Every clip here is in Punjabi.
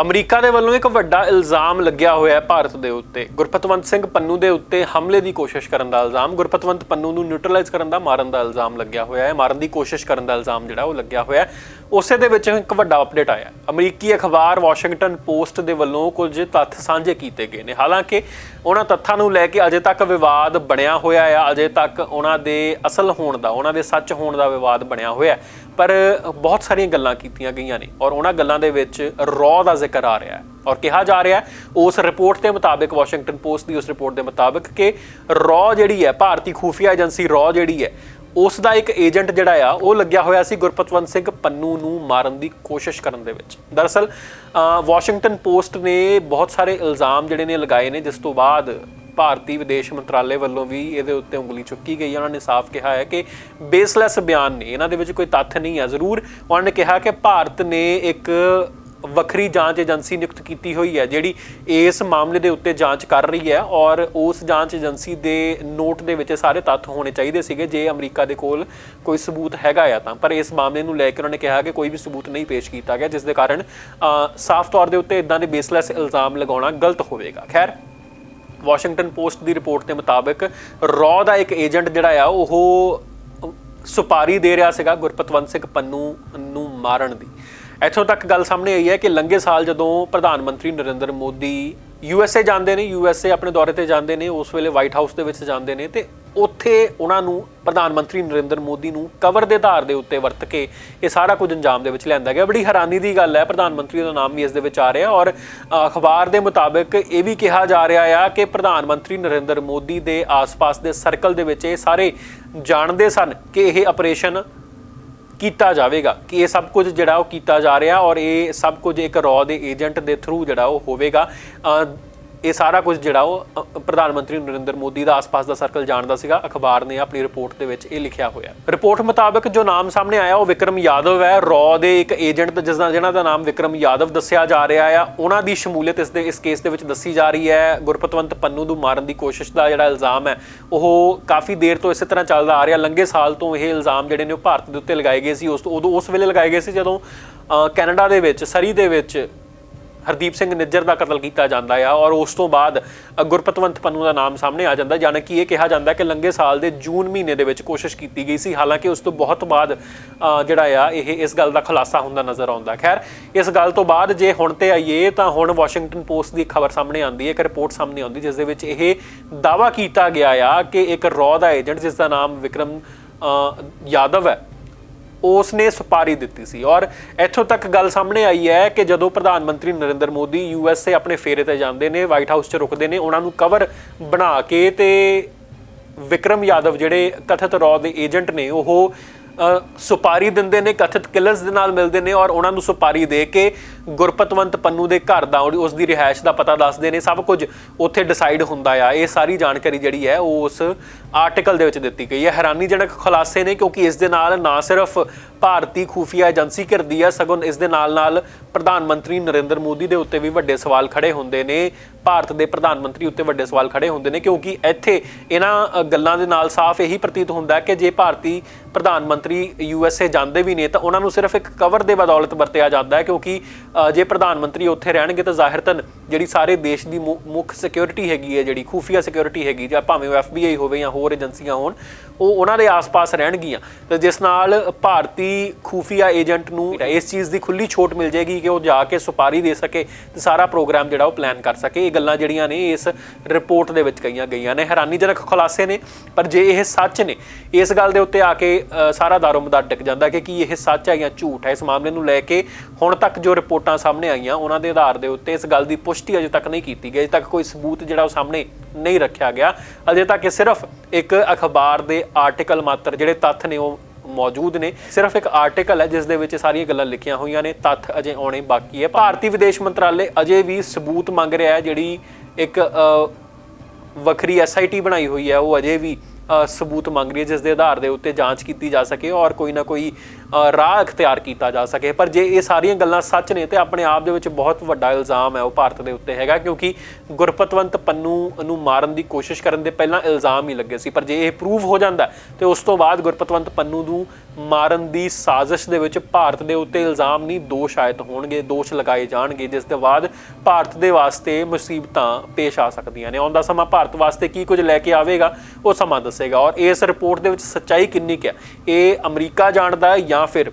ਅਮਰੀਕਾ ਦੇ ਵੱਲੋਂ ਇੱਕ ਵੱਡਾ ਇਲਜ਼ਾਮ ਲੱਗਿਆ ਹੋਇਆ ਹੈ ਭਾਰਤ ਦੇ ਉੱਤੇ। ਗੁਰਪਤਵੰਤ ਸਿੰਘ ਪੰਨੂ ਦੇ ਉੱਤੇ ਹਮਲੇ ਦੀ ਕੋਸ਼ਿਸ਼ ਕਰਨ ਦਾ ਇਲਜ਼ਾਮ ਗੁਰਪਤਵੰਤ ਪੰਨੂ ਨੂੰ ਨਿਊਟਰਲਾਈਜ਼ ਕਰਨ ਦਾ ਮਾਰਨ ਦਾ ਇਲਜ਼ਾਮ ਲੱਗਿਆ ਹੋਇਆ ਹੈ। ਮਾਰਨ ਦੀ ਕੋਸ਼ਿਸ਼ ਕਰਨ ਦਾ ਇਲਜ਼ਾਮ ਜਿਹੜਾ ਉਹ ਲੱਗਿਆ ਹੋਇਆ ਹੈ। ਉਸੇ ਦੇ ਵਿੱਚ ਇੱਕ ਵੱਡਾ ਅਪਡੇਟ ਆਇਆ। ਅਮਰੀਕੀ ਅਖਬਾਰ, ਵਾਸ਼ਿੰਗਟਨ ਪੋਸਟ ਦੇ ਵੱਲੋਂ ਕੁਝ ਤੱਥ ਸਾਂਝੇ ਕੀਤੇ ਗਏ ਨੇ। ਹਾਲਾਂਕਿ ਉਹਨਾਂ ਤੱਥਾਂ ਨੂੰ ਲੈ ਕੇ ਅਜੇ ਤੱਕ ਵਿਵਾਦ ਬਣਿਆ ਹੋਇਆ ਆ, ਅਜੇ ਤੱਕ ਉਹਨਾਂ ਦੇ ਅਸਲ ਹੋਣ ਦਾ, ਉਹਨਾਂ ਦੇ ਸੱਚ ਹੋਣ ਦਾ ਵਿਵਾਦ ਬਣਿਆ ਹੋਇਆ ਪਰ ਬਹੁਤ ਸਾਰੀਆਂ ਗੱਲਾਂ ਕੀਤੀਆਂ ਗਈਆਂ ਨੇ ਔਰ ਉਹਨਾਂ ਗੱਲਾਂ ਦੇ ਵਿੱਚ ਰੌ ਦਾ ਜ਼ਿਕਰ ਆ ਰਿਹਾ ਹੈ। ਔਰ ਕਿਹਾ ਜਾ ਰਿਹਾ ਉਸ ਰਿਪੋਰਟ ਦੇ ਮੁਤਾਬਿਕ, ਵਾਸ਼ਿੰਗਟਨ ਪੋਸਟ ਦੀ ਉਸ ਰਿਪੋਰਟ ਦੇ ਮੁਤਾਬਿਕ ਕਿ ਰੌ ਜਿਹੜੀ ਹੈ, ਭਾਰਤੀ ਖੂਫੀਆ ਏਜੰਸੀ ਰੌ ਜਿਹੜੀ ਹੈ ਉਸ ਦਾ ਇੱਕ ਏਜੰਟ ਜਿਹੜਾ ਆ ਉਹ ਲੱਗਿਆ ਹੋਇਆ ਸੀ ਗੁਰਪਤਵੰਤ ਸਿੰਘ ਪੰਨੂ ਨੂੰ ਮਾਰਨ ਦੀ ਕੋਸ਼ਿਸ਼ ਕਰਨ ਦੇ ਵਿੱਚ। ਦਰਅਸਲ ਅ, ਵਾਸ਼ਿੰਗਟਨ ਪੋਸਟ ਨੇ ਬਹੁਤ ਸਾਰੇ ਇਲਜ਼ਾਮ ਜਿਹੜੇ ਨੇ ਲਗਾਏ ਨੇ ਜਿਸ ਤੋਂ ਬਾਅਦ ਭਾਰਤੀ ਵਿਦੇਸ਼ ਮੰਤਰਾਲੇ ਵੱਲੋਂ ਵੀ ਇਹਦੇ ਉੱਤੇ ਉਂਗਲੀ ਚੁੱਕੀ ਗਈ ਹੈ ਉਹਨਾਂ ਨੇ ਸਾਫ਼ ਕਿਹਾ ਹੈ ਕਿ ਬੇਸਲੈਸ ਬਿਆਨ ਨੇ ਇਹਨਾਂ ਦੇ ਵਿੱਚ ਕੋਈ ਤੱਥ ਨਹੀਂ ਹੈ ਜ਼ਰੂਰ ਉਹਨਾਂ ਨੇ ਕਿਹਾ ਕਿ ਭਾਰਤ ਨੇ ਇੱਕ ਵੱਖਰੀ ਜਾਂਚ ਏਜੰਸੀ ਨਿਯੁਕਤ ਕੀਤੀ ਹੋਈ ਹੈ, ਜਿਹੜੀ ਇਸ ਮਾਮਲੇ ਦੇ ਉੱਤੇ ਜਾਂਚ ਕਰ ਰਹੀ ਹੈ ਔਰ ਉਸ ਜਾਂਚ ਏਜੰਸੀ ਦੇ ਨੋਟ ਦੇ ਵਿੱਚ ਸਾਰੇ ਤੱਥ ਹੋਣੇ ਚਾਹੀਦੇ ਸੀਗੇ, ਜੇ ਅਮਰੀਕਾ ਦੇ ਕੋਲ ਕੋਈ ਸਬੂਤ ਹੈਗਾ ਆ ਤਾਂ। ਪਰ ਇਸ ਮਾਮਲੇ ਨੂੰ ਲੈ ਕੇ ਉਹਨਾਂ ਨੇ ਕਿਹਾ ਕਿ ਕੋਈ ਵੀ ਸਬੂਤ ਨਹੀਂ ਪੇਸ਼ ਕੀਤਾ ਗਿਆ, ਜਿਸ ਦੇ ਕਾਰਨ ਸਾਫ਼ ਤੌਰ ਦੇ ਉੱਤੇ ਇਦਾਂ ਦੇ ਬੇਸਲੈਸ ਇਲਜ਼ਾਮ ਲਗਾਉਣਾ ਗਲਤ ਹੋਵੇਗਾ। ਖੈਰ, ਵਾਸ਼ਿੰਗਟਨ ਪੋਸਟ ਦੀ ਰਿਪੋਰਟ ਦੇ ਮੁਤਾਬਕ ਰੌ ਦਾ ਇੱਕ ਏਜੰਟ ਜਿਹੜਾ ਆ, ਉਹ ਸੁਪਾਰੀ ਦੇ ਰਿਹਾ ਸੀਗਾ ਗੁਰਪਤਵੰਤ ਸਿੰਘ ਪੰਨੂ ਨੂੰ ਮਾਰਨ ਦੀ। ਇੱਥੋਂ ਤੱਕ ਗੱਲ ਸਾਹਮਣੇ ਆਈ ਹੈ ਕਿ ਲੰਘੇ ਸਾਲ ਜਦੋਂ ਪ੍ਰਧਾਨ ਮੰਤਰੀ ਨਰਿੰਦਰ ਮੋਦੀ ਯੂਐਸਏ ਜਾਂਦੇ ਨੇ ਯੂਐਸਏ ਆਪਣੇ ਦੌਰੇ ਤੇ ਜਾਂਦੇ ਨੇ, ਉਸ ਵੇਲੇ ਵਾਈਟ ਹਾਊਸ ਦੇ ਵਿੱਚ ਜਾਂਦੇ ਨੇ ਤੇ ਉੱਥੇ ਉਹਨਾਂ ਨੂੰ ਪ੍ਰਧਾਨ ਮੰਤਰੀ ਨਰਿੰਦਰ ਮੋਦੀ ਨੂੰ ਕਵਰ ਦੇ ਆਧਾਰ ਦੇ ਉੱਤੇ ਵਰਤ ਕੇ ਇਹ ਸਾਰਾ ਕੁਝ ਅੰਜਾਮ ਦੇ ਵਿੱਚ ਲਿਆਂਦਾ ਗਿਆ। ਬੜੀ ਹੈਰਾਨੀ ਦੀ ਗੱਲ ਹੈ, ਪ੍ਰਧਾਨ ਮੰਤਰੀ ਦਾ ਨਾਮ ਵੀ ਇਸ ਦੇ ਵਿੱਚ ਆ ਰਿਹਾ ਔਰ ਅਖਬਾਰ ਦੇ ਮੁਤਾਬਕ ਇਹ ਵੀ ਕਿਹਾ ਜਾ ਰਿਹਾ ਆ ਕਿ ਪ੍ਰਧਾਨ ਮੰਤਰੀ ਨਰਿੰਦਰ ਮੋਦੀ ਦੇ ਆਸ-ਪਾਸ ਦੇ ਸਰਕਲ ਦੇ ਵਿੱਚ ਇਹ ਸਾਰੇ ਜਾਣਦੇ ਸਨ ਕਿ ਇਹ ਆਪਰੇਸ਼ਨ ਕੀਤਾ ਜਾਵੇਗਾ ਕਿ ਇਹ ਸਭ ਕੁਝ ਜਿਹੜਾ ਉਹ ਕੀਤਾ ਜਾ ਰਿਹਾ ਔਰ ਇਹ ਸਭ ਕੁਝ ਇੱਕ ਰॉ ਦੇ ਏਜੰਟ ਦੇ ਥਰੂ ਜਿਹੜਾ ਉਹ ਹੋਵੇਗਾ। ਇਹ ਸਾਰਾ ਕੁਝ ਜਿਹੜਾ ਉਹ ਪ੍ਰਧਾਨ ਮੰਤਰੀ ਨਰਿੰਦਰ ਮੋਦੀ ਦਾ ਆਸ-ਪਾਸ ਦਾ ਸਰਕਲ ਜਾਣਦਾ ਸੀਗਾ। ਅਖਬਾਰ ਨੇ ਆਪਣੀ ਰਿਪੋਰਟ ਦੇ ਵਿੱਚ ਇਹ ਲਿਖਿਆ ਹੋਇਆ। ਰਿਪੋਰਟ ਮੁਤਾਬਕ ਜੋ ਨਾਮ ਸਾਹਮਣੇ ਆਇਆ, ਉਹ ਵਿਕਰਮ ਯਾਦਵ ਹੈ। ਰੌ ਦੇ ਇੱਕ ਏਜੰਟ ਜਿਸ ਦਾ, ਜਿਹਨਾਂ ਦਾ ਨਾਮ ਵਿਕਰਮ ਯਾਦਵ ਦੱਸਿਆ ਜਾ ਰਿਹਾ ਆ, ਉਹਨਾਂ ਦੀ ਸ਼ਮੂਲੀਅਤ ਇਸ ਦੇ, ਇਸ ਕੇਸ ਦੇ ਵਿੱਚ ਦੱਸੀ ਜਾ ਰਹੀ ਹੈ। ਗੁਰਪਤਵੰਤ ਪੰਨੂ ਨੂੰ ਮਾਰਨ ਦੀ ਕੋਸ਼ਿਸ਼ ਦਾ ਜਿਹੜਾ ਇਲਜ਼ਾਮ ਹੈ, ਉਹ ਕਾਫੀ ਦੇਰ ਤੋਂ ਇਸੇ ਤਰ੍ਹਾਂ ਚੱਲਦਾ ਆ ਰਿਹਾ। ਲੰਘੇ ਸਾਲ ਤੋਂ ਇਹ ਇਲਜ਼ਾਮ ਜਿਹੜੇ ਨੇ ਉਹ ਭਾਰਤ ਦੇ ਉੱਤੇ ਲਗਾਏ ਗਏ ਸੀ। ਉਸ ਤੋਂ, ਉਦੋਂ ਉਸ ਵੇਲੇ ਲਗਾਏ ਗਏ ਸੀ ਜਦੋਂ ਕੈਨੇਡਾ ਦੇ ਵਿੱਚ, ਸਰੀ ਦੇ ਵਿੱਚ ਹਰਦੀਪ ਸਿੰਘ ਨਿੱਜਰ ਦਾ ਕਤਲ ਕੀਤਾ ਜਾਂਦਾ ਆ ਔਰ ਉਸ ਤੋਂ ਬਾਅਦ ਗੁਰਪਤਵੰਤ ਪੰਨੂ ਦਾ ਨਾਮ ਸਾਹਮਣੇ ਆ ਜਾਂਦਾ ਜਾਣੀ ਕਿ ਇਹ ਕਿਹਾ ਜਾਂਦਾ ਕਿ ਲੰਘੇ ਸਾਲ ਦੇ ਜੂਨ ਮਹੀਨੇ ਦੇ ਵਿੱਚ ਕੋਸ਼ਿਸ਼ ਕੀਤੀ ਗਈ ਸੀ। ਹਾਲਾਂਕਿ ਉਸ ਤੋਂ ਬਹੁਤ ਬਾਅਦ ਜਿਹੜਾ ਆ, ਇਹ ਇਸ ਗੱਲ ਦਾ ਖੁਲਾਸਾ ਹੁੰਦਾ ਨਜ਼ਰ ਆਉਂਦਾ। ਖੈਰ, ਇਸ ਗੱਲ ਤੋਂ ਬਾਅਦ ਜੇ ਹੁਣ ਤੇ ਆਈਏ ਤਾਂ ਹੁਣ ਵਾਸ਼ਿੰਗਟਨ ਪੋਸਟ ਦੀ ਖਬਰ ਸਾਹਮਣੇ ਆਉਂਦੀ ਹੈ, ਇੱਕ ਰਿਪੋਰਟ ਸਾਹਮਣੇ ਆਉਂਦੀ, ਜਿਸ ਦੇ ਵਿੱਚ ਇਹ ਦਾਵਾ ਕੀਤਾ ਗਿਆ ਆ ਕਿ ਇੱਕ ਰॉ ਦਾ ਏਜੰਟ, ਜਿਸ ਦਾ ਨਾਮ ਵਿਕਰਮ ਯਾਦਵ ਹੈ ਉਸ ਨੇ ਸੁਪਾਰੀ ਦਿੱਤੀ ਸੀ। ਔਰ ਇੱਥੋਂ ਤੱਕ ਗੱਲ ਸਾਹਮਣੇ ਆਈ ਹੈ ਕਿ ਜਦੋਂ ਪ੍ਰਧਾਨ ਮੰਤਰੀ ਨਰਿੰਦਰ ਮੋਦੀ ਯੂਐਸਏ ਆਪਣੇ ਫੇਰੇ ਤੇ ਜਾਂਦੇ ਨੇ ਵਾਈਟ ਹਾਊਸ 'ਚ ਰੁਕਦੇ ਨੇ, ਉਹਨਾਂ ਨੂੰ ਕਵਰ ਬਣਾ ਕੇ ਤੇ ਵਿਕਰਮ ਯਾਦਵ ਜਿਹੜੇ ਕਥਿਤ ਰੌ ਦੇ ਏਜੰਟ ਨੇ, ਉਹ ਸੁਪਾਰੀ ਦਿੰਦੇ ਨੇ, ਕਥਿਤ ਕਿਲਰਸ ਦੇ ਨਾਲ ਮਿਲਦੇ ਨੇ ਔਰ ਉਹਨਾਂ ਨੂੰ ਸੁਪਾਰੀ ਦੇ ਕੇ ਗੁਰਪਤਵੰਤ ਪੰਨੂ ਦੇ ਘਰ ਦਾ ਉਸ ਦੀ ਰਿਹਾਇਸ਼ ਦਾ ਪਤਾ ਦੱਸਦੇ ਨੇ। ਸਭ ਕੁਝ ਉੱਥੇ ਡਿਸਾਈਡ ਹੁੰਦਾ ਆ। ਇਹ ਸਾਰੀ ਜਾਣਕਾਰੀ ਜਿਹੜੀ ਹੈ, ਉਹ ਉਸ ਆਰਟੀਕਲ ਦੇ ਵਿੱਚ ਦਿੱਤੀ ਗਈ ਹੈ। ਹੈਰਾਨੀਜਨਕ ਖੁਲਾਸੇ ਨੇ ਕਿਉਂਕਿ ਇਸ ਦੇ ਨਾਲ ਨਾ ਸਿਰਫ ਭਾਰਤੀ ਖੂਫੀਆ ਏਜੰਸੀ ਕਰਦੀ ਆ, ਸਗੋਂ ਇਸ ਦੇ ਨਾਲ ਨਾਲ ਪ੍ਰਧਾਨ ਮੰਤਰੀ ਨਰਿੰਦਰ ਮੋਦੀ ਦੇ ਉੱਤੇ ਵੀ ਵੱਡੇ ਸਵਾਲ ਖੜੇ ਹੁੰਦੇ ਨੇ। ਭਾਰਤ ਦੇ ਪ੍ਰਧਾਨ ਮੰਤਰੀ ਉੱਤੇ ਵੱਡੇ ਸਵਾਲ ਖੜੇ ਹੁੰਦੇ ਨੇ ਕਿਉਂਕਿ ਇੱਥੇ ਇਹਨਾਂ ਗੱਲਾਂ ਦੇ ਨਾਲ ਸਾਫ਼ ਇਹੀ ਪ੍ਰਤੀਤ ਹੁੰਦਾ ਹੈ ਕਿ ਜੇ ਭਾਰਤੀ ਪ੍ਰਧਾਨ ਮੰਤਰੀ ਯੂਐਸਏ ਜਾਂਦੇ ਵੀ ਨੇ ਤਾਂ ਉਹਨਾਂ ਨੂੰ ਸਿਰਫ ਇੱਕ ਕਵਰ ਦੇ ਬਦੌਲਤ ਵਰਤਿਆ ਜਾਂਦਾ ਹੈ ਕਿਉਂਕਿ ਅ, ਜੇ ਪ੍ਰਧਾਨ ਮੰਤਰੀ ਉੱਥੇ ਰਹਿਣਗੇ ਤਾਂ ਜ਼ਾਹਿਰਤਨ ਜਿਹੜੀ ਸਾਰੇ ਦੇਸ਼ ਦੀ ਮੁੱਖ ਸਿਕਿਉਰਿਟੀ ਹੈਗੀ ਹੈ ਜਿਹੜੀ ਖੂਫੀਆ ਸਿਕਿਉਰਿਟੀ ਹੈਗੀ ਜਾਂ ਭਾਵੇਂ ਉਹ ਐਫਬੀਆਈ ਹੋਵੇ ਜਾਂ ਹੋਰ ਏਜੰਸੀਆਂ ਹੋਣ ਉਹ ਉਹਨਾਂ ਦੇ ਆਸ-ਪਾਸ ਰਹਿਣਗੀਆਂ। ਤੇ ਜਿਸ ਨਾਲ ਭਾਰਤੀ ਖੂਫੀਆ ਏਜੰਟ ਨੂੰ ਇਸ ਚੀਜ਼ ਦੀ ਖੁੱਲੀ ਛੋਟ ਮਿਲ ਜਾਏਗੀ ਕਿ ਉਹ ਜਾ ਕੇ ਸੁਪਾਰੀ ਦੇ ਸਕੇ ਤੇ ਸਾਰਾ ਪ੍ਰੋਗਰਾਮ ਜਿਹੜਾ ਉਹ ਪਲਾਨ ਕਰ ਸਕੇ। ਇਹ ਗੱਲਾਂ ਜਿਹੜੀਆਂ ਨੇ ਇਸ ਰਿਪੋਰਟ ਦੇ ਵਿੱਚ ਕਹੀਆਂ ਗਈਆਂ ਨੇ। ਹੈਰਾਨੀਜਨਕ ਖੁਲਾਸੇ ਨੇ ਪਰ ਜੇ ਇਹ ਸੱਚ ਨੇ ਇਸ ਗੱਲ ਦੇ ਉੱਤੇ ਆ ਕੇ ਅ, ਸਾਰਾ ਦਾਰੋਮਦਾਰ ਟਿਕ ਜਾਂਦਾ ਕਿ ਕੀ ਇਹ ਸੱਚ ਹੈ ਜਾਂ ਝੂਠ ਹੈ। ਇਸ ਮਾਮਲੇ ਨੂੰ ਲੈ ਕੇ ਹੁਣ ਤੱਕ ਜੋ ਰਿਪੋਰਟਾਂ ਸਾਹਮਣੇ ਆਈਆਂ ਉਹਨਾਂ ਦੇ ਆਧਾਰ ਦੇ ਉੱਤੇ ਇਸ ਗੱਲ ਦੀ ਪੁਸ਼ਟੀ ਅਜੇ ਤੱਕ ਨਹੀਂ ਕੀਤੀ ਗਈ। ਅਜੇ ਤੱਕ ਕੋਈ ਸਬੂਤ ਜਿਹੜਾ ਉਹ ਸਾਹਮਣੇ ਨਹੀਂ ਰੱਖਿਆ ਗਿਆ। ਅਜੇ ਤੱਕ ਇਹ ਸਿਰਫ ਇੱਕ ਅਖਬਾਰ ਦੇ ਆਰਟੀਕਲ ਮਾਤਰ ਜਿਹੜੇ ਤੱਥ ਨੇ ਉਹ ਮੌਜੂਦ ਨੇ। ਸਿਰਫ ਇੱਕ ਆਰਟੀਕਲ ਹੈ ਜਿਸ ਦੇ ਵਿੱਚ ਸਾਰੀਆਂ ਗੱਲਾਂ ਲਿਖੀਆਂ ਹੋਈਆਂ ਨੇ। ਤੱਥ ਅਜੇ ਆਉਣੇ ਬਾਕੀ ਹੈ। ਭਾਰਤੀ ਵਿਦੇਸ਼ ਮੰਤਰਾਲੇ ਅਜੇ ਵੀ ਸਬੂਤ ਮੰਗ ਰਿਹਾ ਹੈ ਜਿਹੜੀ ਇੱਕ ਅ, ਵੱਖਰੀ ਐਸਆਈਟੀ ਬਣਾਈ ਹੋਈ ਹੈ ਉਹ ਅਜੇ ਵੀ ਅ, ਸਬੂਤ ਮੰਗ ਰਹੀ ਹੈ ਜਿਸ ਦੇ ਆਧਾਰ ਦੇ ਉੱਤੇ ਜਾਂਚ ਕੀਤੀ ਜਾ ਸਕੇ ਔਰ ਕੋਈ ਨਾ ਕੋਈ ਰਾਹ ਅਖਤਿਆਰ ਕੀਤਾ ਜਾ ਸਕੇ। ਪਰ ਜੇ ਇਹ ਸਾਰੀਆਂ ਗੱਲਾਂ ਸੱਚ ਨੇ, ਤੇ ਆਪਣੇ ਆਪ ਦੇ ਵਿੱਚ ਬਹੁਤ ਵੱਡਾ ਇਲਜ਼ਾਮ ਹੈ ਉਹ ਭਾਰਤ ਦੇ ਉੱਤੇ ਹੈਗਾ, ਕਿਉਂਕਿ ਗੁਰਪਤਵੰਤ ਪੰਨੂ ਨੂੰ ਮਾਰਨ ਦੀ ਕੋਸ਼ਿਸ਼ ਕਰਨ ਦੇ ਪਹਿਲਾਂ ਇਲਜ਼ਾਮ ਹੀ ਲੱਗੇ ਸੀ। ਪਰ ਜੇ ਇਹ ਪ੍ਰੂਵ ਹੋ ਜਾਂਦਾ, ਤੇ ਉਸ ਤੋਂ ਬਾਅਦ ਗੁਰਪਤਵੰਤ ਪੰਨੂ ਨੂੰ ਮਾਰਨ ਦੀ ਸਾਜ਼ਿਸ਼ ਦੇ ਵਿੱਚ ਭਾਰਤ ਦੇ ਉੱਤੇ ਇਲਜ਼ਾਮ ਨਹੀਂ, ਦੋਸ਼ ਆਇਤ ਹੋਣਗੇ, ਦੋਸ਼ ਲਗਾਏ ਜਾਣਗੇ, ਜਿਸ ਦੇ ਬਾਅਦ ਭਾਰਤ ਦੇ ਵਾਸਤੇ ਮੁਸੀਬਤਾਂ ਪੇਸ਼ ਆ ਸਕਦੀਆਂ ਨੇ। ਆਉਂਦਾ ਸਮਾਂ ਭਾਰਤ ਵਾਸਤੇ ਕੀ ਕੁਝ ਲੈ ਕੇ ਆਵੇਗਾ, ਉਹ ਸਮਾਂ ਦੱਸੇਗਾ। ਔਰ ਇਸ ਰਿਪੋਰਟ ਦੇ ਵਿੱਚ ਸੱਚਾਈ ਕਿੰਨੀ ਕੁ ਹੈ? ਇਹ ਅਮਰੀਕਾ ਜਾਣਦਾ ਹੈ ਜਾਂ ਫਿਰ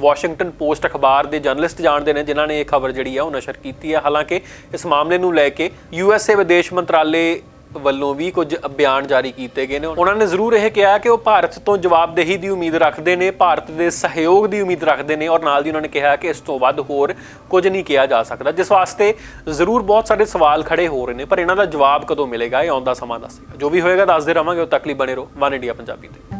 ਵਾਸ਼ਿੰਗਟਨ ਪੋਸਟ ਅਖਬਾਰ ਦੇ ਜਰਨਲਿਸਟ ਜਾਣਦੇ ਨੇ, ਜਿਨ੍ਹਾਂ ਨੇ ਇਹ ਖਬਰ ਜਿਹੜੀ ਆ ਉਹ ਨਸ਼ਰ ਕੀਤੀ ਹੈ ਹਾਲਾਂਕਿ ਇਸ ਮਾਮਲੇ ਨੂੰ ਲੈ ਕੇ ਯੂਐਸਏ ਵਿਦੇਸ਼ ਮੰਤਰਾਲੇ ਵੱਲੋਂ ਵੀ ਕੁਝ ਬਿਆਨ ਜਾਰੀ ਕੀਤੇ ਗਏ ਨੇ। ਉਹਨਾਂ ਨੇ ਜ਼ਰੂਰ ਇਹ ਕਿਹਾ ਕਿ ਉਹ ਭਾਰਤ ਤੋਂ ਜਵਾਬਦੇਹੀ ਦੀ ਉਮੀਦ ਰੱਖਦੇ ਨੇ, ਭਾਰਤ ਦੇ ਸਹਿਯੋਗ ਦੀ ਉਮੀਦ ਰੱਖਦੇ ਨੇ ਔਰ ਨਾਲ ਦੀ ਉਹਨਾਂ ਨੇ ਕਿਹਾ ਕਿ ਇਸ ਤੋਂ ਵੱਧ ਹੋਰ ਕੁਝ ਨਹੀਂ ਕਿਹਾ ਜਾ ਸਕਦਾ। ਜਿਸ ਵਾਸਤੇ ਜ਼ਰੂਰ ਬਹੁਤ ਸਾਰੇ ਸਵਾਲ ਖੜੇ ਹੋ ਰਹੇ ਨੇ, ਪਰ ਇਹਨਾਂ ਦਾ ਜਵਾਬ ਕਦੋਂ ਮਿਲੇਗਾ, ਇਹ ਆਉਂਦਾ ਸਮਾਂ ਦੱਸੇਗਾ। ਜੋ ਵੀ ਹੋਏਗਾ, ਦੱਸਦੇ ਰਵਾਂਗੇ। ਉਹ ਤੱਕ ਲਈ ਬਣੇ ਰਹੋ, ਵਨ ਇੰਡੀਆ ਪੰਜਾਬੀ ਤੇ।